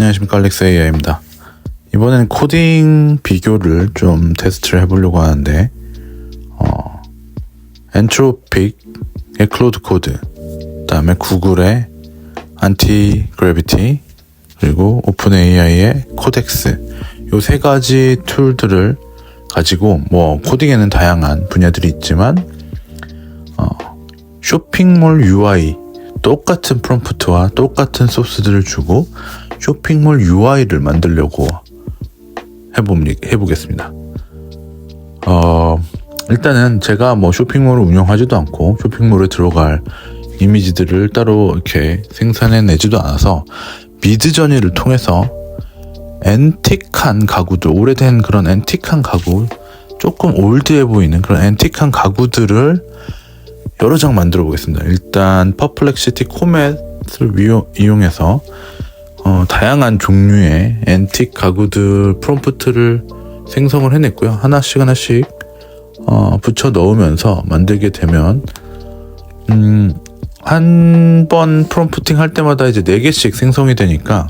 안녕하십니까 알렉스 AI입니다. 이번엔 코딩 비교를 좀 테스트를 해보려고 하는데 어, 엔트로픽의 클로드 코드 그다음에 구글의 안티 그래비티 그리고 오픈 AI의 코덱스 요 세 가지 툴들을 가지고 뭐 코딩에는 다양한 분야들이 있지만 어, 쇼핑몰 UI 똑같은 프롬프트와 똑같은 소스들을 주고 쇼핑몰 UI를 만들려고 해봅니, 해보겠습니다. 어, 일단은 제가 뭐 쇼핑몰을 운영하지도 않고 쇼핑몰에 들어갈 이미지들을 따로 이렇게 생산해 내지도 않아서 미드저니를 통해서 앤틱한 가구들, 오래된 그런 앤틱한 가구, 조금 올드해 보이는 그런 앤틱한 가구들을 여러 장 만들어 보겠습니다. 일단 퍼플렉시티 코멧을 이용해서 어, 다양한 종류의 앤틱 가구들 프롬프트를 생성을 해냈고요. 하나씩 하나씩 어, 붙여 넣으면서 만들게 되면 음, 한 번 프롬프팅 할 때마다 이제 4개씩 생성이 되니까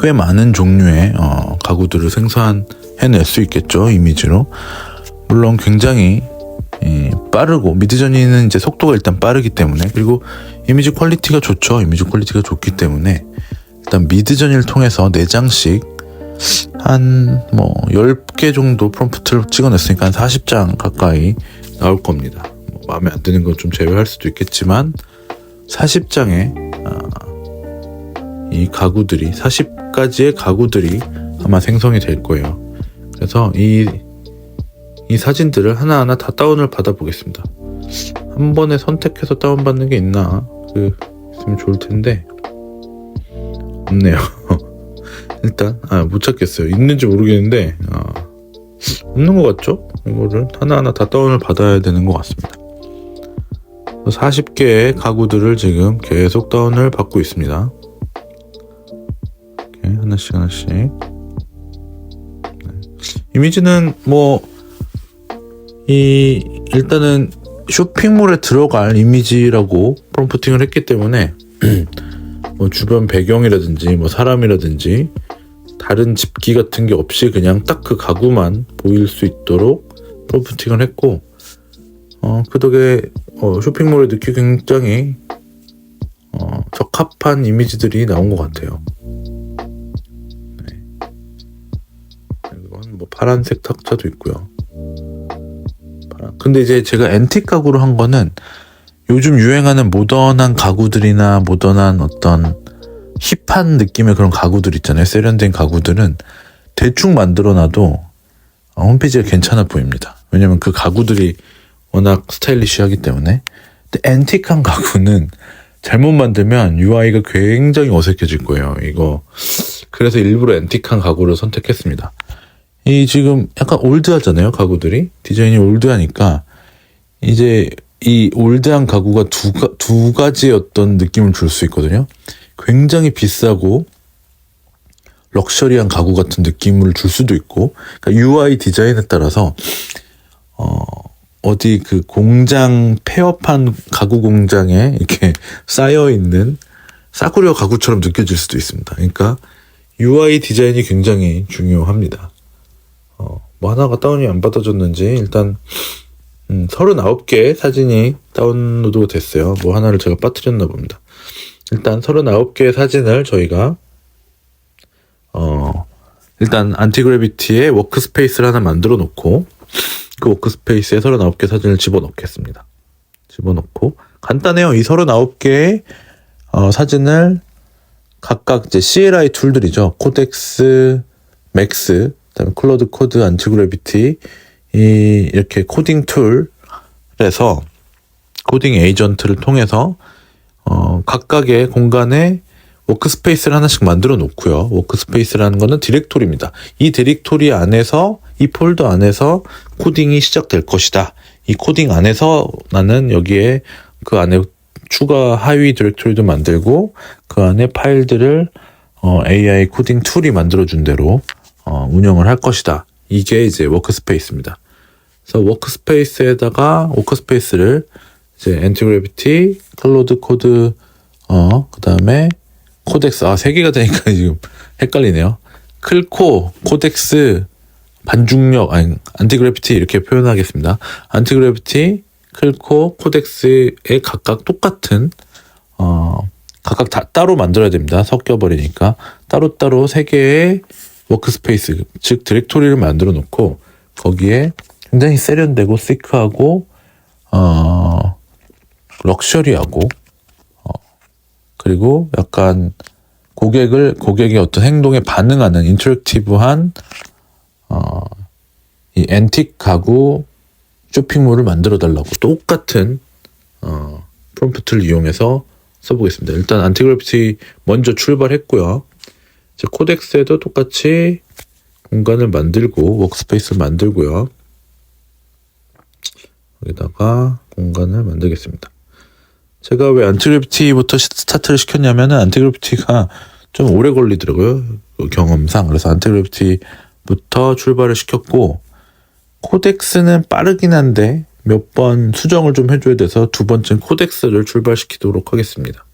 꽤 많은 종류의 어, 가구들을 생산해낼 수 있겠죠. 이미지로. 물론 굉장히 예, 빠르고 미드저니는 이제 속도가 일단 빠르기 때문에 그리고 이미지 퀄리티가 좋죠. 이미지 퀄리티가 좋기 때문에 일단 미드저니를 통해서 4장씩 한 뭐 10개 정도 프롬프트를 찍어냈으니까 한 40장 가까이 나올 겁니다. 뭐 마음에 안 드는 건 좀 제외할 수도 있겠지만 40장의 아, 이 가구들이 40가지의 가구들이 아마 생성이 될 거예요. 그래서 이, 이 사진들을 하나하나 다 다운을 받아보겠습니다. 한 번에 선택해서 다운받는 게 있나? 그, 있으면 좋을 텐데. 없네요. 일단, 아, 못 찾겠어요. 있는지 모르겠는데, 아, 없는 것 같죠? 이거를 하나하나 다 다운을 받아야 되는 것 같습니다. 40개의 가구들을 지금 계속 다운을 받고 있습니다. 하나씩 하나씩. 네. 이미지는 뭐, 이, 일단은 쇼핑몰에 들어갈 이미지라고 프롬프팅을 했기 때문에 뭐 주변 배경이라든지 뭐 사람이라든지 다른 집기 같은 게 없이 그냥 딱 그 가구만 보일 수 있도록 프롬프팅을 했고 어, 그 덕에 어, 쇼핑몰에 넣기 굉장히 어, 적합한 이미지들이 나온 것 같아요. 네. 이건 뭐 파란색 탁자도 있고요. 근데 이제 제가 앤틱 가구로 한 거는 요즘 유행하는 모던한 가구들이나 모던한 어떤 힙한 느낌의 그런 가구들 있잖아요. 세련된 가구들은 대충 만들어 놔도 홈페이지가 괜찮아 보입니다. 왜냐면 그 가구들이 워낙 스타일리시하기 때문에. 근데 앤틱한 가구는 잘못 만들면 UI가 굉장히 어색해질 거예요. 이거. 그래서 일부러 앤틱한 가구를 선택했습니다. 이 지금 약간 올드하잖아요. 가구들이. 디자인이 올드하니까 이제 이 올드한 가구가 두, 가, 두 가지 어떤 느낌을 줄 수 있거든요. 굉장히 비싸고 럭셔리한 가구 같은 느낌을 줄 수도 있고, 그러니까 UI 디자인에 따라서, 어, 어디 그 공장 폐업한 가구 공장에 이렇게 쌓여 있는 싸구려 가구처럼 느껴질 수도 있습니다. 그러니까 UI 디자인이 굉장히 중요합니다. 어, 뭐 하나가 다운이 안 받아졌는지 일단 음, 39개 사진이 다운로드 됐어요. 뭐 하나를 제가 빠뜨렸나 봅니다. 일단 39개의 사진을 저희가 어 일단 안티그래비티의 워크스페이스를 하나 만들어 놓고 그 워크스페이스에 39개 사진을 집어넣겠습니다. 집어넣고 간단해요. 이 39개의 어, 사진을 각각 이제 CLI 툴들이죠. 코덱스, 맥스, 그다음에 클로드 코드, 안티그래비티 이 이렇게 코딩 툴에서 코딩 에이전트를 통해서 어, 각각의 공간에 워크스페이스를 하나씩 만들어 놓고요. 워크스페이스라는 거는 디렉토리입니다. 이 디렉토리 안에서 이 폴더 안에서 코딩이 시작될 것이다. 이 코딩 안에서 나는 여기에 그 안에 추가 하위 디렉토리도 만들고 그 안에 파일들을 어, AI 코딩 툴이 만들어준 대로 어, 운영을 할 것이다. 이게 이제 워크스페이스입니다. 그래서 워크스페이스에다가 워크스페이스를 이제 엔티그래비티, 클로드 코드, 어, 그 다음에 코덱스 아 세 개가 되니까 지금 헷갈리네요. 클코, 코덱스, 반중력 아니 안티그래피티 이렇게 표현하겠습니다. 안티그래피티, 클코, 코덱스에 각각 똑같은 어 각각 다 따로 만들어야 됩니다. 섞여 버리니까 따로따로 세 개의 워크스페이스 즉 디렉토리를 만들어 놓고 거기에 굉장히 세련되고 시크하고 어 럭셔리하고 어 그리고 약간 고객을 고객의 어떤 행동에 반응하는 인터랙티브한 어, 이 앤틱 가구 쇼핑몰을 만들어 달라고 똑같은 어, 프롬프트를 이용해서 써보겠습니다. 일단 안티그래피티 먼저 출발했고요. 이제 코덱스에도 똑같이 공간을 만들고 워크스페이스를 만들고요. 여기다가 공간을 만들겠습니다. 제가 왜 안티그래피티부터 스타트를 시켰냐면은 안티그래피티가 좀 오래 걸리더라고요. 그 경험상. 그래서 안티그래피티부터 출발을 시켰고 코덱스는 빠르긴 한데 몇 번 수정을 좀 해줘야 돼서 두 번째 코덱스를 출발시키도록 하겠습니다.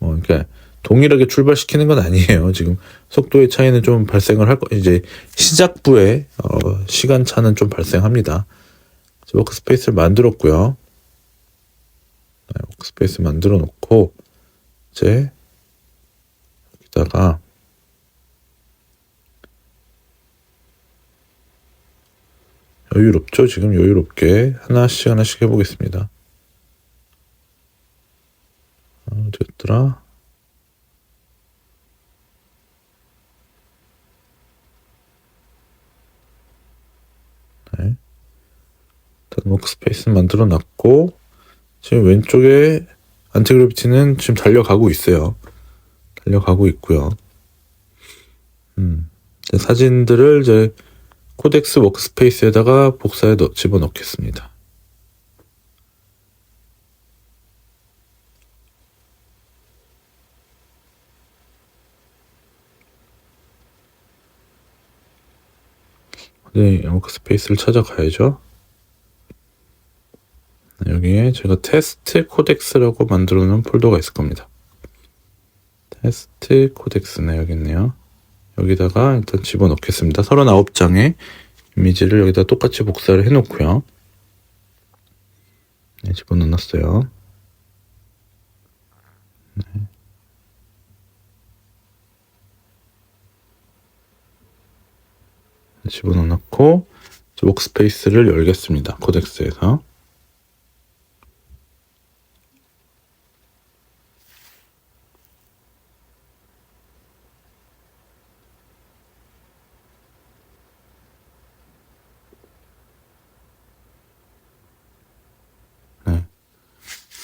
어, 그러니까 동일하게 출발시키는 건 아니에요. 지금 속도의 차이는 좀 발생을 할 거, 이제 시작부에 어, 시간 차는 좀 발생합니다. 워크스페이스를 만들었고요. 네, 워크스페이스 만들어 놓고 이제 여기다가 여유롭죠? 지금 여유롭게 하나씩 하나씩 해보겠습니다. 어, 됐더라? 네. 일단 워크스페이스 만들어 놨고 지금 왼쪽에 안티그래비티는 지금 달려가고 있어요. 달려가고 있고요. 음, 사진들을 이제 코덱스 워크스페이스에다가 복사해 넣, 집어넣겠습니다. 네, 워크스페이스를 찾아가야죠. 여기에 제가 테스트 코덱스라고 만들어 놓은 폴더가 있을 겁니다. 테스트 코덱스네 여기 있네요. 여기다가 일단 집어넣겠습니다. 39장의 이미지를 여기다 똑같이 복사를 해놓고요. 네, 집어넣었어요. 네. 집어넣고 워크스페이스를 열겠습니다. 코덱스에서.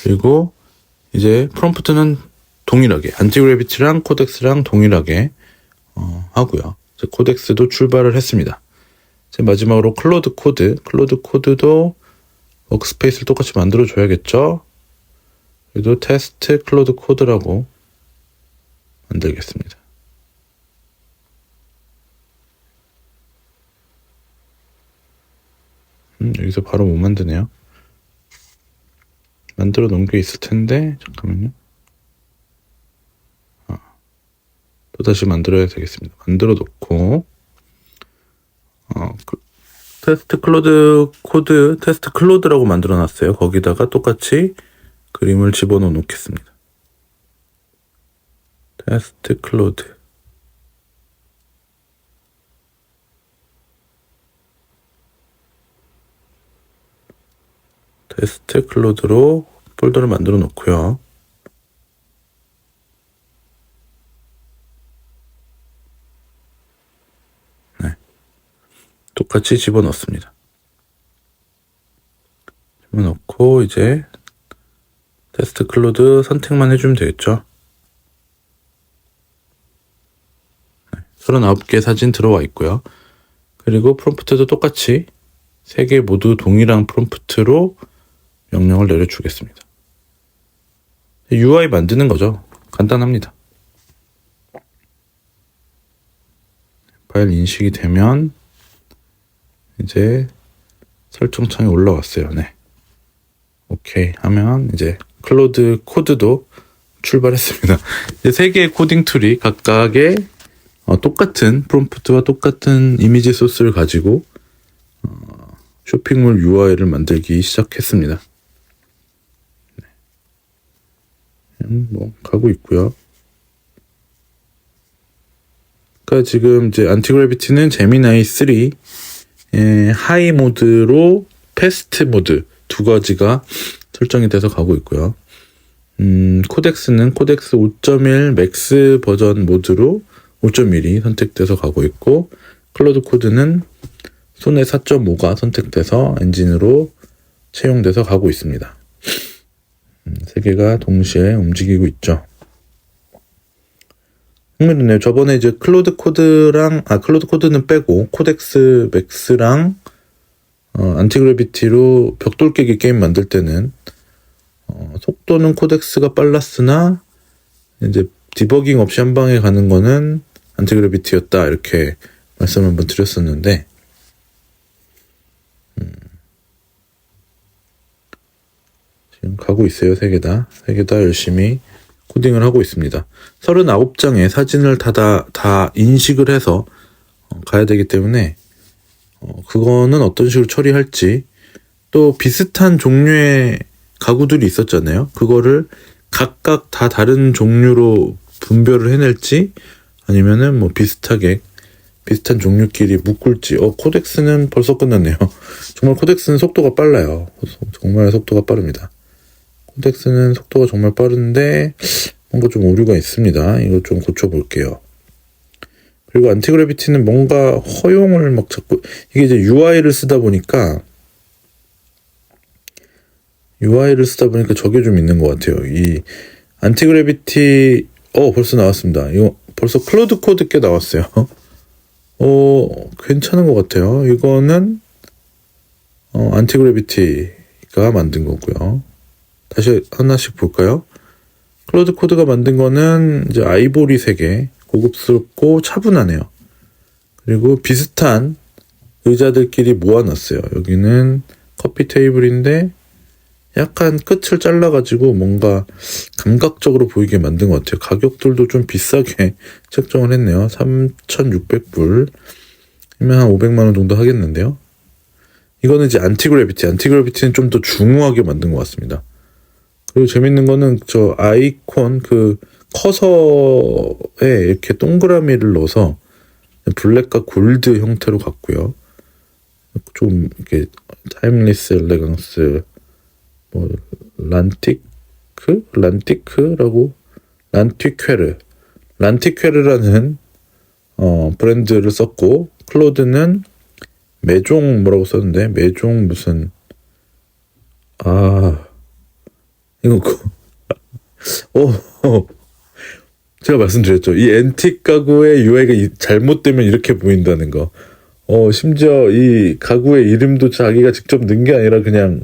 그리고 이제 프롬프트는 동일하게 안티그래비티랑 코덱스랑 동일하게 어, 하고요. 코덱스도 출발을 했습니다. 이제 마지막으로 클로드 코드, 클로드 코드도 워크스페이스를 똑같이 만들어 줘야겠죠. 그래도 테스트 클로드 코드라고 만들겠습니다. 음, 여기서 바로 못 만드네요. 만들어 놓은 게 있을 텐데 잠깐만요. 아, 또 다시 만들어야 되겠습니다. 만들어 놓고 어, 그, 테스트 클로드 코드 테스트 클로드라고 만들어 놨어요. 거기다가 똑같이 그림을 집어넣어 놓겠습니다. 테스트 클로드 테스트 클로드로 폴더를 만들어 놓고요. 네. 똑같이 집어넣습니다. 집어넣고 이제 테스트 클로드 선택만 해주면 되겠죠. 네. 39개 사진 들어와 있고요. 그리고 프롬프트도 똑같이 3개 모두 동일한 프롬프트로 명령을 내려주겠습니다. UI 만드는 거죠. 간단합니다. 파일 인식이 되면 이제 설정창에 올라왔어요. 네. 오케이 하면 이제 클로드 코드도 출발했습니다. 이제 세 개의 코딩 툴이 각각의 어, 똑같은 프롬프트와 똑같은 이미지 소스를 가지고 어, 쇼핑몰 UI를 만들기 시작했습니다. 네. 음, 뭐 가고 있고요. 그러니까 지금 이제 안티그래비티는 제미나이 3 예, 하이 모드로 패스트 모드 두 가지가 설정이 돼서 가고 있고요. 음, 코덱스는 코덱스 5.1 맥스 버전 모드로 5.1이 선택돼서 가고 있고 클로드 코드는 손의 4.5가 선택돼서 엔진으로 채용돼서 가고 있습니다. 음, 세 개가 동시에 움직이고 있죠. 흥미롭네요. 저번에 이제 클로드 코드랑 아 클로드 코드는 빼고 코덱스 맥스랑 어, 안티그래비티로 벽돌 깨기 게임 만들 때는 어, 속도는 코덱스가 빨랐으나 이제 디버깅 없이 한 방에 가는 거는 안티그래비티였다 이렇게 말씀을 한번 드렸었는데 지금 가고 있어요 세 개 다 세 개 다 열심히 코딩을 하고 있습니다 39장의 사진을 다, 다, 다 인식을 해서 어, 가야 되기 때문에 어, 그거는 어떤 식으로 처리할지 또 비슷한 종류의 가구들이 있었잖아요. 그거를 각각 다 다른 종류로 분별을 해낼지 아니면은 뭐 비슷하게 비슷한 종류끼리 묶을지. 어 코덱스는 벌써 끝났네요. 정말 코덱스는 속도가 빨라요. 정말 속도가 빠릅니다. 코덱스는 속도가 정말 빠른데 뭔가 좀 오류가 있습니다. 이거 좀 고쳐볼게요. 그리고 안티그래비티는 뭔가 허용을 막 자꾸 이게 이제 UI를 쓰다 보니까 UI를 쓰다 보니까 저게 좀 있는 것 같아요. 이 안티그래비티 어 벌써 나왔습니다. 이거 벌써 클로드 코드 꽤 나왔어요. 어 괜찮은 것 같아요. 이거는 어 안티그래비티가 만든 거고요. 다시 하나씩 볼까요? 클로드 코드가 만든 거는 이제 아이보리 세계 고급스럽고 차분하네요. 그리고 비슷한 의자들끼리 모아놨어요. 여기는 커피 테이블인데 약간 끝을 잘라가지고 뭔가 감각적으로 보이게 만든 것 같아요. 가격들도 좀 비싸게 책정을 했네요. 3,600불. 이면 한 500만원 정도 하겠는데요. 이거는 이제 안티그래비티. 안티그래비티는 좀 더 중후하게 만든 것 같습니다. 그리고 재밌는 거는 저 아이콘 그 커서에 이렇게 동그라미를 넣어서 블랙과 골드 형태로 갔고요. 좀 이렇게 타임리스 엘레강스 뭐 란티크? 란티크라고? 란티퀘르. 란티퀘르라는 어 브랜드를 썼고 클로드는 매종 뭐라고 썼는데? 매종 무슨 아 이거 그 어, 제가 말씀드렸죠. 이 앤틱 가구의 UI가 잘못되면 이렇게 보인다는 거. 어, 심지어 이 가구의 이름도 자기가 직접 넣은 게 아니라 그냥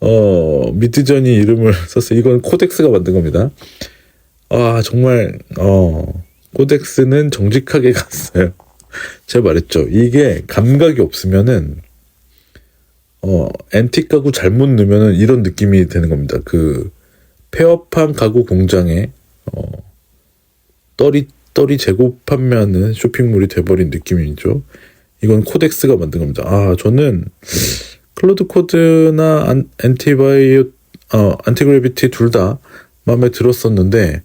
어, 미드전이 이름을 썼어요. 이건 코덱스가 만든 겁니다. 아, 정말, 어, 코덱스는 정직하게 갔어요. 제가 말했죠. 이게 감각이 없으면은, 어, 앤틱 가구 잘못 넣으면은 이런 느낌이 되는 겁니다. 그, 폐업한 가구 공장에, 어, 떨이, 떨이 판매하는 쇼핑몰이 돼버린 느낌이죠. 이건 코덱스가 만든 겁니다. 아, 저는, 클로드 코드나 안, 엔티바이오 어, 안티그래비티 둘 다 마음에 들었었는데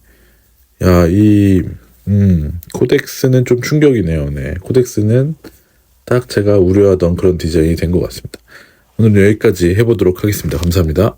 야, 이 음, 코덱스는 좀 충격이네요. 네. 코덱스는 딱 제가 우려하던 그런 디자인이 된 것 같습니다. 오늘 여기까지 해보도록 하겠습니다. 감사합니다.